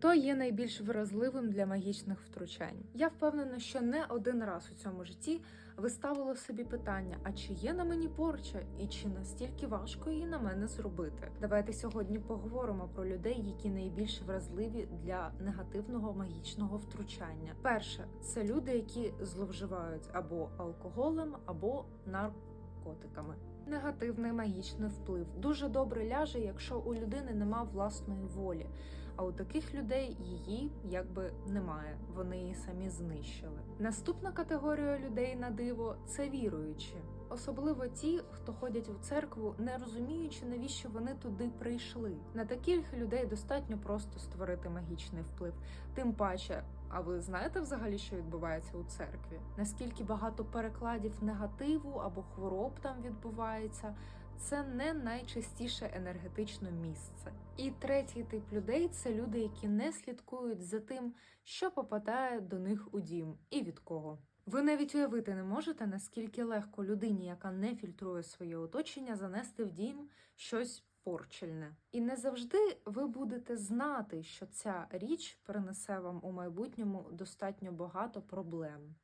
Хто є найбільш вразливим для магічних втручань? Я впевнена, що не один раз у цьому житті ви ставили собі питання: а чи є на мені порча, і чи настільки важко її на мене зробити? Давайте сьогодні поговоримо про людей, які найбільш вразливі для негативного магічного втручання. Перше, це люди, які зловживають або алкоголем, або наркотиками. Негативний магічний вплив дуже добре ляже, якщо у людини нема власної волі. А у таких людей її якби немає. Вони її самі знищили. Наступна категорія людей на диво це віруючі. Особливо ті, хто ходять у церкву, не розуміючи, навіщо вони туди прийшли. На таких людей достатньо просто створити магічний вплив. Тим паче, а ви знаєте взагалі, що відбувається у церкві? Наскільки багато перекладів негативу або хвороб там відбувається? Це не найчастіше енергетичне місце. І третій тип людей це люди, які не слідкують за тим, що попадає до них у дім і від кого. Ви навіть уявити не можете, наскільки легко людині, яка не фільтрує своє оточення, занести в дім щось порчельне. І не завжди ви будете знати, що ця річ принесе вам у майбутньому достатньо багато проблем.